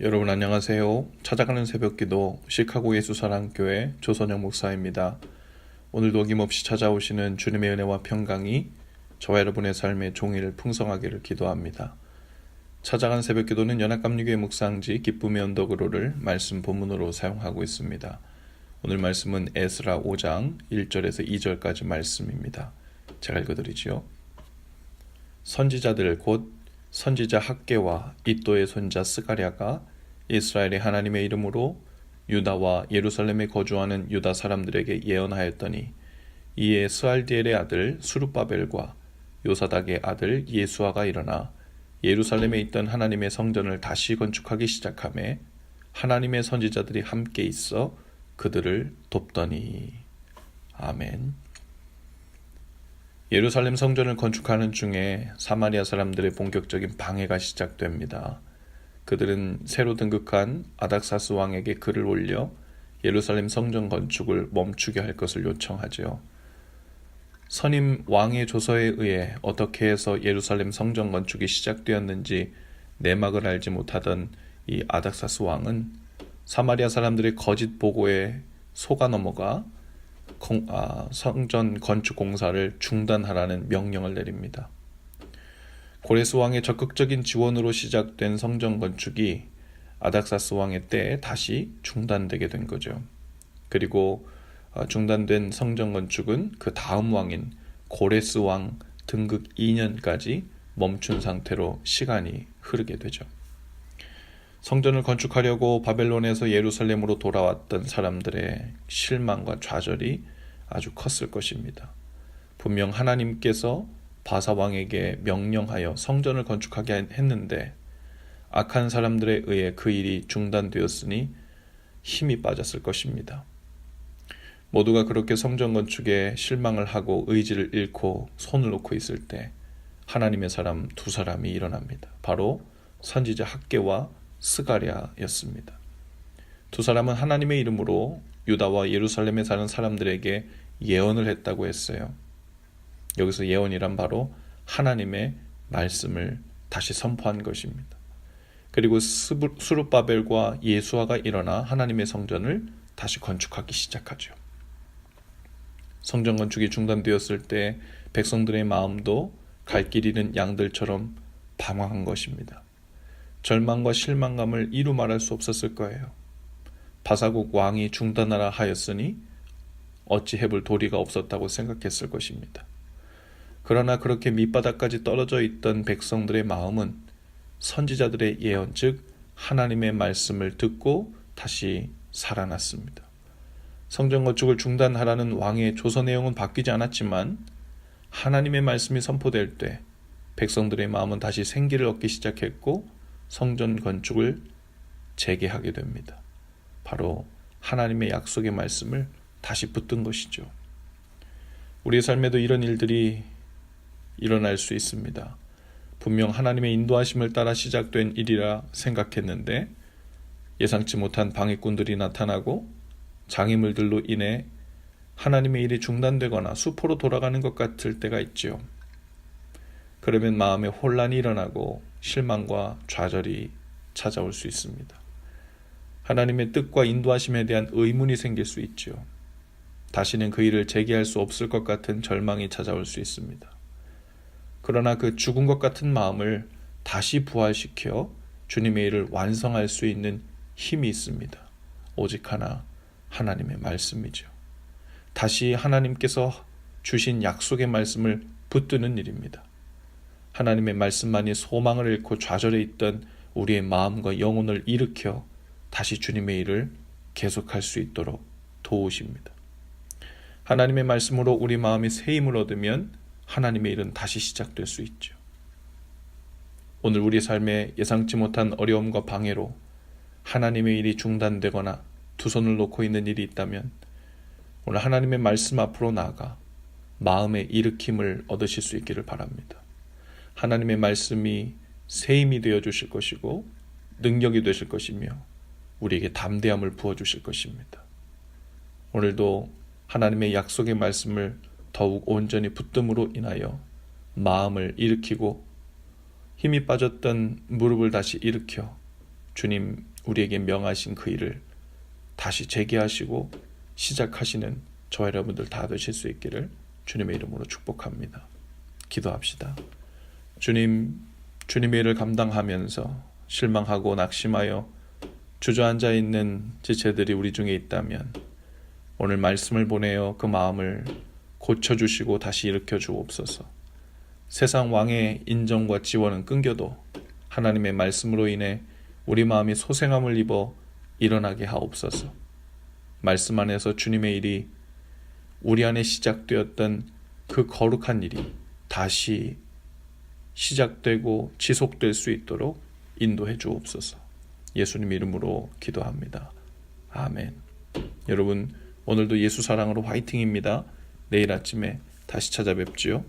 여러분 안녕하세요. 찾아가는 새벽기도 시카고 예수사랑교회 조선영 목사입니다. 오늘도 어김없이 찾아오시는 주님의 은혜와 평강이 저와 여러분의 삶의 종일 풍성하기를 기도합니다. 찾아간 새벽기도는 연합감리교회 묵상지 기쁨의 언덕으로를 말씀 본문으로 사용하고 있습니다. 오늘 말씀은 에스라 5장 1절에서 2절까지 말씀입니다. 제가 읽어드리지요. 선지자들 곧 선지자 학계와 이또의 손자 스가랴가 이스라엘의 하나님의 이름으로 유다와 예루살렘에 거주하는 유다 사람들에게 예언하였더니 이에 스알디엘의 아들 수르바벨과 요사닥의 아들 예수아가 일어나 예루살렘에 있던 하나님의 성전을 다시 건축하기 시작함에 하나님의 선지자들이 함께 있어 그들을 돕더니 아멘. 예루살렘 성전을 건축하는 중에 사마리아 사람들의 본격적인 방해가 시작됩니다. 그들은 새로 등극한 아닥사스 왕에게 글을 올려 예루살렘 성전 건축을 멈추게 할 것을 요청하죠. 선임 왕의 조서에 의해 어떻게 해서 예루살렘 성전 건축이 시작되었는지 내막을 알지 못하던 이 아닥사스 왕은 사마리아 사람들의 거짓 보고에 속아 넘어가 공, 아, 성전 건축 공사를 중단하라는 명령을 내립니다. 고레스 왕의 적극적인 지원으로 시작된 성전 건축이 아닥사스 왕의 때에 다시 중단되게 된 거죠. 그리고 중단된 성전 건축은 그 다음 왕인 고레스 왕 등극 2년까지 멈춘 상태로 시간이 흐르게 되죠. 성전을 건축하려고 바벨론에서 예루살렘으로 돌아왔던 사람들의 실망과 좌절이 아주 컸을 것입니다. 분명 하나님께서 바사 왕에게 명령하여 성전을 건축하게 했는데 악한 사람들에 의해 그 일이 중단되었으니 힘이 빠졌을 것입니다. 모두가 그렇게 성전 건축에 실망을 하고 의지를 잃고 손을 놓고 있을 때 하나님의 사람 두 사람이 일어납니다. 바로 선지자 학계와 스가랴였습니다. 두 사람은 하나님의 이름으로 유다와 예루살렘에 사는 사람들에게 예언을 했다고 했어요. 여기서 예언이란 바로 하나님의 말씀을 다시 선포한 것입니다. 그리고 수르바벨과 예수아가 일어나 하나님의 성전을 다시 건축하기 시작하죠. 성전 건축이 중단되었을 때 백성들의 마음도 갈 길 잃은 양들처럼 방황한 것입니다. 절망과 실망감을 이루 말할 수 없었을 거예요. 바사국 왕이 중단하라 하였으니 어찌 해볼 도리가 없었다고 생각했을 것입니다. 그러나 그렇게 밑바닥까지 떨어져 있던 백성들의 마음은 선지자들의 예언, 즉 하나님의 말씀을 듣고 다시 살아났습니다. 성전 건축을 중단하라는 왕의 조서 내용은 바뀌지 않았지만 하나님의 말씀이 선포될 때 백성들의 마음은 다시 생기를 얻기 시작했고 성전 건축을 재개하게 됩니다. 바로 하나님의 약속의 말씀을 다시 붙든 것이죠. 우리의 삶에도 이런 일들이 일어날 수 있습니다. 분명 하나님의 인도하심을 따라 시작된 일이라 생각했는데 예상치 못한 방해꾼들이 나타나고 장애물들로 인해 하나님의 일이 중단되거나 수포로 돌아가는 것 같을 때가 있지요. 그러면 마음에 혼란이 일어나고 실망과 좌절이 찾아올 수 있습니다. 하나님의 뜻과 인도하심에 대한 의문이 생길 수 있지요. 다시는 그 일을 재개할 수 없을 것 같은 절망이 찾아올 수 있습니다. 그러나 그 죽은 것 같은 마음을 다시 부활시켜 주님의 일을 완성할 수 있는 힘이 있습니다. 오직 하나 하나님의 말씀이죠. 다시 하나님께서 주신 약속의 말씀을 붙드는 일입니다. 하나님의 말씀만이 소망을 잃고 좌절해 있던 우리의 마음과 영혼을 일으켜 다시 주님의 일을 계속할 수 있도록 도우십니다. 하나님의 말씀으로 우리 마음이 새 힘을 얻으면 하나님의 일은 다시 시작될 수 있죠. 오늘 우리 삶에 예상치 못한 어려움과 방해로 하나님의 일이 중단되거나 두 손을 놓고 있는 일이 있다면 오늘 하나님의 말씀 앞으로 나아가 마음의 일으킴을 얻으실 수 있기를 바랍니다. 하나님의 말씀이 새 힘이 되어 주실 것이고 능력이 되실 것이며 우리에게 담대함을 부어 주실 것입니다. 오늘도 하나님의 약속의 말씀을 더욱 온전히 붙듦으로 인하여 마음을 일으키고 힘이 빠졌던 무릎을 다시 일으켜 주님 우리에게 명하신 그 일을 다시 재개하시고 시작하시는 저 여러분들 다 되실 수 있기를 주님의 이름으로 축복합니다. 기도합시다. 주님, 주님의 일을 감당하면서 실망하고 낙심하여 주저앉아 있는 지체들이 우리 중에 있다면 오늘 말씀을 보내어 그 마음을 고쳐 주시고 다시 일으켜 주옵소서. 세상 왕의 인정과 지원은 끊겨도 하나님의 말씀으로 인해 우리 마음이 소생함을 입어 일어나게 하옵소서. 말씀 안에서 주님의 일이 우리 안에 시작되었던 그 거룩한 일이 다시 시작되고 지속될 수 있도록 인도해 주옵소서. 예수님 이름으로 기도합니다. 아멘. 여러분, 오늘도 예수 사랑으로 화이팅입니다. 내일 아침에 다시 찾아뵙지요.